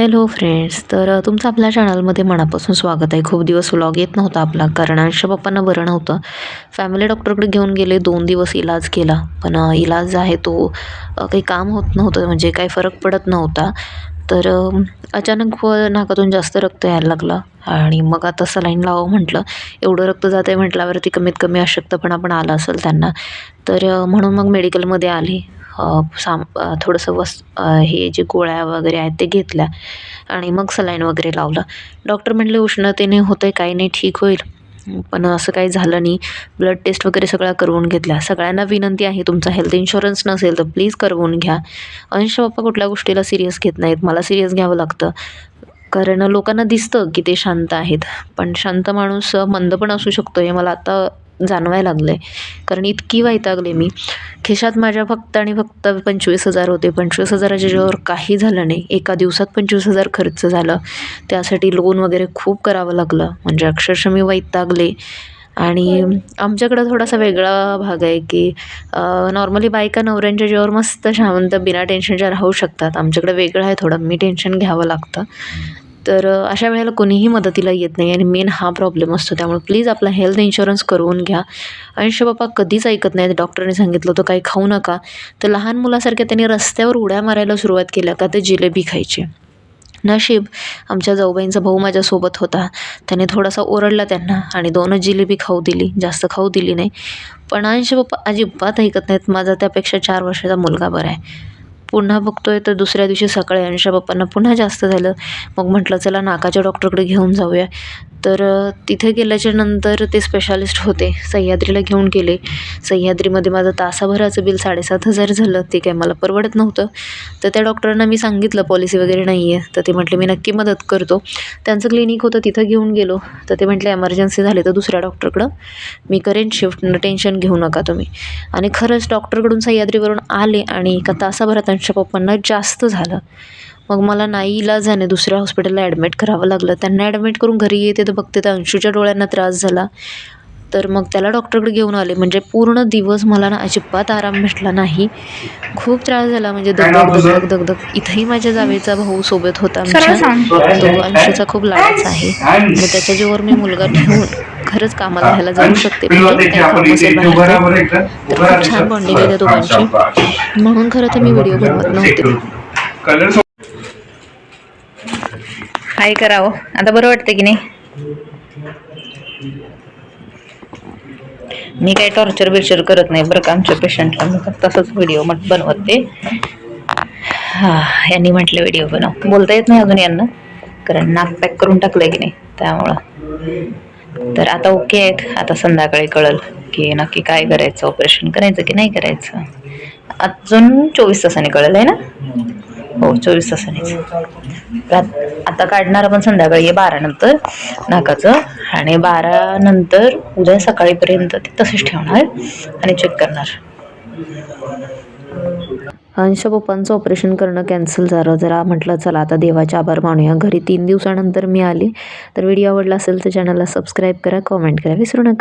Hello friends तर तुमचं आपल्या चॅनलमध्ये मनापासून स्वागत आहे. खूप दिवस व्लॉग येत नव्हता आपला कारण आयुष्य पप्पांना बरं नव्हतं. फॅमिली डॉक्टरकडे घेऊन गेले दोन दिवस इलाज केला. पण इलाज आहे तो काही काम होत नव्हतं म्हणजे काही फरक पडत नव्हता. तर अचानक व नाकातून जास्त रक्त यायला लागलं. आणि मग आता सलाईन लावावं म्हटलं. एवढं रक्त जात आहे म्हटल्यावरती कमीत कमी अशक्तपणा पण आला असेल त्यांना. तर म्हणून मग मेडिकलमध्ये आली. साम थोडंसं वस हे जे गोळ्या वगैरे आहेत ते घेतल्या आणि मग सलाईन वगैरे लावलं. डॉक्टर म्हटले उष्णतेने होतं आहे काही नाही ठीक होईल. पण असं काही झालं नाही. ब्लड टेस्ट वगैरे सगळ्या करवून घेतल्या. सगळ्यांना विनंती आहे तुमचा हेल्थ इन्शुरन्स नसेल तर प्लीज करवून घ्या. अंश पप्पा कुठल्या गोष्टीला सिरियस घेत नाहीत. मला सिरियस घ्यावं लागतं. कारण लोकांना दिसतं की ते शांत आहेत. पण शांत माणूस मंद पण असू शकतो हे मला आता जाणवायला लागलं आहे कारण इतकी वैतागले मी. खिशात माझ्या फक्त आणि फक्त पंचवीस हजार होते. पंचवीस हजाराच्या ज्यावर काही झालं नाही. एका दिवसात पंचवीस हजार खर्च झालं. त्यासाठी लोन वगैरे खूप करावं लागलं. म्हणजे अक्षरशः मी वैतागले. आणि आमच्याकडं थोडासा वेगळा भाग आहे की नॉर्मली बायका नवऱ्यांच्या जीवावर मस्त शांत बिना टेन्शनच्या राहू शकतात. आमच्याकडे वेगळं आहे थोडं. मी टेन्शन घ्यावं लागतं. तर अशा वेळेला कोणीही मदतीला येत नाही आणि मेन हा प्रॉब्लेम असतो. त्यामुळे प्लीज आपला हेल्थ इन्शुरन्स करून घ्या. अंश बाप्पा कधीच ऐकत नाही डॉक्टरने सांगितलं होतं काही खाऊ नका. तर लहान मुलासारख्या त्यांनी रस्त्यावर उड्या मारायला सुरुवात केल्या का ते जिलेबी खायची. नशीब आमच्या जाऊबाईंचा भाऊ माझ्यासोबत होता. त्याने थोडासा ओरडला त्यांना आणि दोनच जिलेबी खाऊ दिली. जास्त खाऊ दिली नाही. पण अंश बाप्पा अजिबात ऐकत नाहीत. माझा त्यापेक्षा चार वर्षाचा मुलगा बरा आहे. पुन्हा बघतोय तर दुसऱ्या दिवशी सकाळी अंश पप्पांना पुन्हा जास्त झालं. मग म्हटलं चला नाकाच्या डॉक्टरकडे घेऊन जाऊया. तर तिथे गेल्याच्यानंतर ते स्पेशालिस्ट होते सह्याद्रीला घेऊन गेले. सह्याद्रीमध्ये माझं तासाभराचं बिल साडेसात हजार झालं ते काय मला परवडत नव्हतं. तर त्या डॉक्टरांना मी सांगितलं पॉलिसी वगैरे नाही आहे तर ते म्हटले मी नक्की मदत करतो. त्यांचं क्लिनिक होतं तिथं घेऊन गेलो. तर ते म्हटले एमर्जन्सी झाली तर दुसऱ्या डॉक्टरकडं मी करेन शिफ्ट टेन्शन घेऊ नका तुम्ही. आणि खरंच डॉक्टरकडून सह्याद्रीवरून आले आणि एका तासाभरात त्यांच्या पप्पांना जास्त झालं. मग मला नाही इलाजाने दुसऱ्या हॉस्पिटलला ॲडमिट करावं लागलं. त्यांना ॲडमिट करून घरी येते तर बघते तर अंशूच्या डोळ्यांना त्रास झाला. तर मग त्याला डॉक्टरकडे घेऊन आले. म्हणजे पूर्ण दिवस मला ना अजिबात आराम भेटला नाही. खूप त्रास झाला. म्हणजे दगदग दगदग दगदग इथंही माझ्या जावेचा भाऊ सोबत होता आमच्या. तो अंशूचा खूप लाडाचा आहे. आणि त्याच्या जीवावर मी मुलगा ठेवून खरंच कामाला ह्याला जाऊ शकते. म्हणजे. तर खूप छान बॉन्डिंग आहे त्या दोघांची म्हणून खरं तर मी व्हिडिओ बनवत नव्हते. काय करावं. आता बरं वाटतं की नाही? मी काही टॉर्चर बिर्चर करत नाही बरं का आमच्या पेशंटला मी तसंच व्हिडिओ मग बनवते. हा यांनी म्हटलं व्हिडिओ बनव. बोलता येत नाही अजून यांना? कारण नाक पॅक करून टाकलंय की नाही? त्यामुळं. तर आता ओके आहेत. आता संध्याकाळी कळल की नक्की काय करायचं ऑपरेशन करायचं की नाही करायचं. अजून चोवीस तासाने कळलं आहे ना? हो चोवीस तासांनीच. आता काढणार आपण संध्याकाळी बारा नंतर नाकाचं. आणि बारा नंतर उद्या सकाळीपर्यंत ते तसेच ठेवणार आणि चेक करणार. अंश पप्पांचं ऑपरेशन करणं कॅन्सल झालं. जरा म्हटलं चला आता देवाचे आभार मानूया. घरी तीन दिवसानंतर मी आले. तर व्हिडिओ आवडला असेल तर चॅनलला सबस्क्राईब करा कॉमेंट करा विसरू नका.